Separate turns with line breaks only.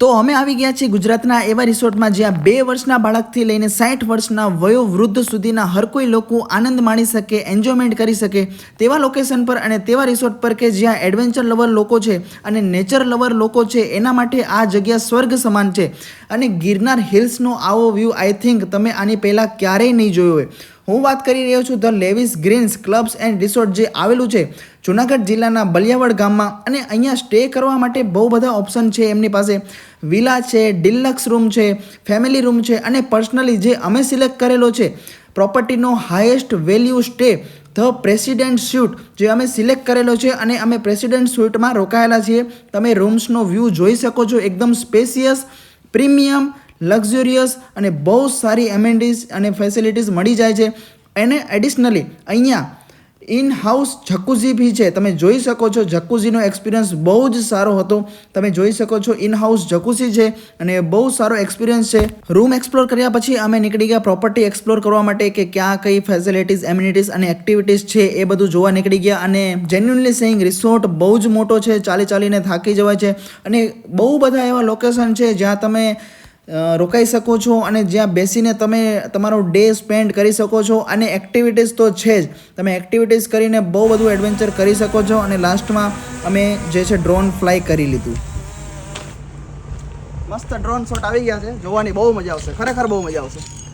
તો અમે આવી ગયા છીએ ગુજરાતના એવા રિસોર્ટમાં જ્યાં બે વર્ષના બાળકથી લઈને સાઠ વર્ષના વયોવૃદ્ધ સુધીના હર કોઈ લોકો આનંદ માણી શકે એન્જોયમેન્ટ કરી શકે તેવા લોકેશન પર અને તેવા રિસોર્ટ પર કે જ્યાં એડવેન્ચર લવર લોકો છે અને નેચર લવર લોકો છે એના માટે આ જગ્યા સ્વર્ગ સમાન છે. અને ગિરનાર હિલ્સનો આવો વ્યૂ આઈ થિંક તમે આની પહેલાં ક્યારેય નહીં જોયો હોય. હું વાત કરી રહ્યો છું the Lewis Greens clubs and resort જે આવેલું છે. જુનાગઢ જિલ્લાના બલિયાવડ ગામમાં અને અહીંયા સ્ટે કરવા માટે બહુ બધા ઓપ્શન છે એમની પાસે. વિલા છે, ડિલક્સ રૂમ છે, ફેમિલી રૂમ છે અને પર્સનલી જે અમે સિલેક્ટ કરેલો છે, પ્રોપર્ટીનો highest value stay, the president suite, જે અમે સિલેક્ટ કરેલો છે અને અમે પ્રેસિડેન્ટ સ્યુટમાં રોકાયેલા છીએ. તમે રૂમ્સનો વ્યૂ જોઈ શકો છો, એકદમ સ્પેસિયસ પ્રીમિયમ લક્ઝુરિયસ અને બહુ સારી એમેન્ડીઝ અને ફેસિલિટીઝ મળી જાય છે. એને એડિશનલી અહીંયા ઇન હાઉસ જકુઝી બી છે. તમે જોઈ શકો છો જકુઝીનો એક્સપિરિયન્સ બહુ જ સારો હતો. તમે જોઈ શકો છો ઇન હાઉસ જકુઝી છે અને બહુ સારો એક્સપિરિયન્સ છે. રૂમ એક્સપ્લોર કર્યા પછી અમે નીકળી ગયા પ્રોપર્ટી એક્સપ્લોર કરવા માટે કે ક્યાં કઈ ફેસિલિટીઝ એમ્યુનિટીઝ અને એક્ટિવિટીઝ છે એ બધું જોવા નીકળી ગયા અને જેન્યુનલી સેઇંગ રિસોર્ટ બહુ જ મોટો છે. ચાલી ચાલીને થાકી જવાય છે. અને બહુ બધા એવા લોકેશન છે જ્યાં તમે રોકાઈ શકો છો અને જ્યાં બેસીને તમે તમારો ડે સ્પેન્ડ કરી શકો છો અને એક્ટિવિટીઝ તો છે જ. તમે એક્ટિવિટીઝ કરીને બહુ બધું એડવેન્ચર કરી શકો છો અને લાસ્ટમાં અમે જે છે ડ્રોન ફ્લાય કરી લીધું. મસ્ત ડ્રોન શોટ આવી ગયા છે. જોવાની બહુ મજા આવશે. ખરેખર બહુ મજા આવશે.